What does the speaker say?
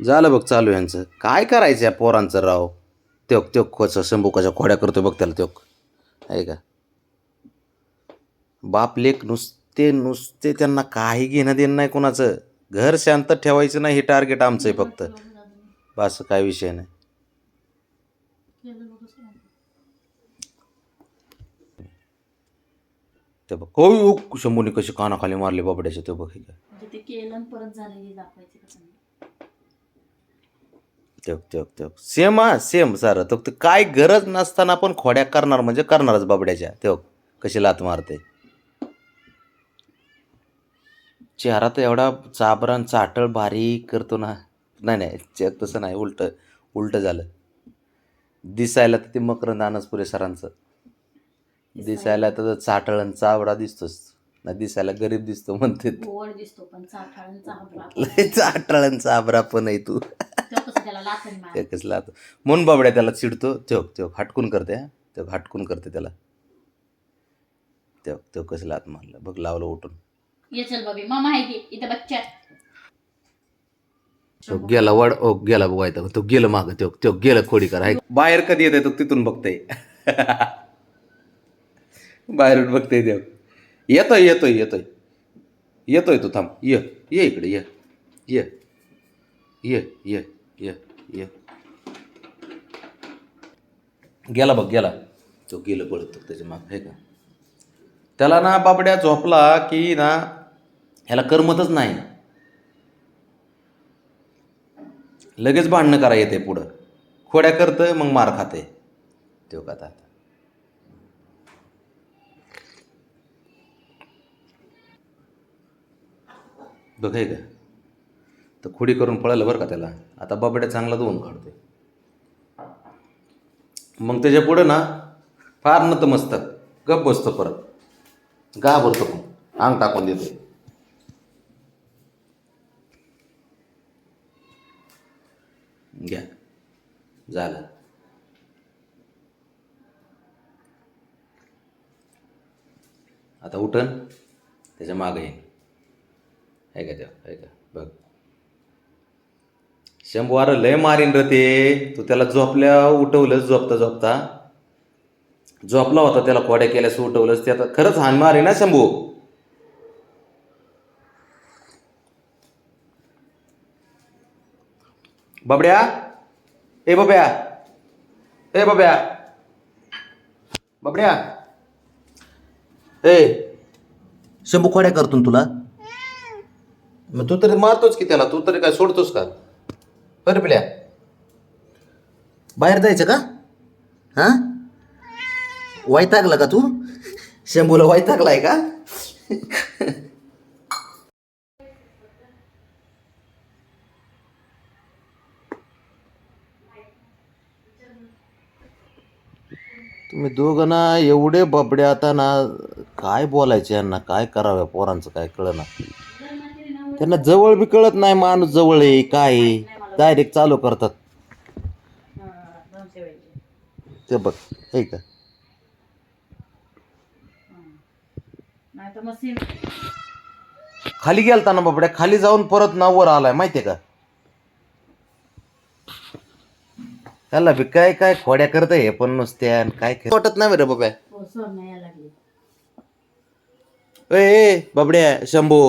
झालं बघ चालू यांचं. काय करायचं या पोरांचं राव? त्योक त्यो कसं शंभूकाच्या खोड्या करतो बघ त्याला त्योक. आहे का? बाप लेख नुसते नुसते त्यांना काही घेणं देणं नाही कोणाचं. घर शांत ठेवायचं नाही हे टार्गेट आमचं आहे फक्त. बस काय विषय नाही. ते बघ हो शंभूने कशी कानाखाली मारले बाबड्याचे ते बघ. हे काय तेव तेव तेव सेम हा सेम सारं. तो ते काय गरज नसताना पण खोड्या करणार म्हणजे करणारच बाबड्याच्या. तेव कशी लात मारते. चेहरा तर एवढा चाबरान चाटळ बारीक करतो ना. नाही नाही चे- तसं नाही उलट उलट झालं. दिसायला तर ते मकरंद अनसपुरे सरांचं. दिसायला. तर चाटळ आणि चावडा दिसतोच. ना दिसायला गरीब दिसतो म्हणते. गोड दिसतो पण लय चाटळ आणि चाबरा पण आहे तू. तो कसं त्याला लाथन मार एकच लातो म्हणून बाबड्या त्याला चिडतो त्यो त्यो हटकून करते हा. त्यो हटकून करते त्याला. त्यो त्यो कसं लात मारलं. बघ लावलं उठून. ये चल बाबी मामा आहे की? इथं बच्चा तो गेला वड ओ गेला बघायचा तो गेलं माग त्यो त्यो गेलं खोडी करा बाहेर कधी येते तो तिथून बघते बाहेरून बघते देव येतोय येतोय येतोय. येतोय तू थांब. ये ये इकडे ये. ये. ये ये ये. ये. गेला बघ गेला. तो गेलं पळतो त्याच्या माग हे का? त्याला ना बाबड्या झोपला की ना ह्याला करमतच नाही. लगेच भांडणं करा येते पुढं. खोड्या करतं मग मार खाते. तो का आता? बघाय का? तर खुडी करून पळालं बरं का त्याला. आता बाबड्या चांगला धुवून काढते मग त्याच्या पुढं ना फार नतमस्तक गप बसतो परत. गा पण. अंग टाकून देतो घ्या. झालं. आता उठन त्याच्या मागं येईन. ऐका का त्या बघ. शंभू लय मारीन र ते. तू त्याला झोपल्या उठवलंस झोपता झोपता. झोपला होता त्याला खोड्या केल्यास उठवलंस. ते आता खरंच हान मारे ना शंभू? बाबड्या? ए बाब्या ए बाब्या बाबड्या. ए शंभू खोड्या करतो ना तुला. मग तू तरी मारतोच की त्याला? तू तरी काय सोडतोस का? बरं पिल्या बाहेर जायचं का? हां? वैतागला का तू? शंभूला वैतागलाय का? तुम्ही दोघं ना एवढे बबडे आता ना काय बोलायचे यांना? काय करावं? पोरांचं काय कळना. त्यांना जवळ बी कळत नाही माणूस जवळ आहे काय आहे? डायरेक्ट चालू करतात. ते बघ हे का खाली गेलता ना बाबड्या खाली जाऊन परत ना वर आलाय माहितीये का? त्याला बी काय काय खोड्या करत हे पण नुसत्या आणि काय काय वाटत नाही बरं बाब्या हो ए, बाबड्या शंभू.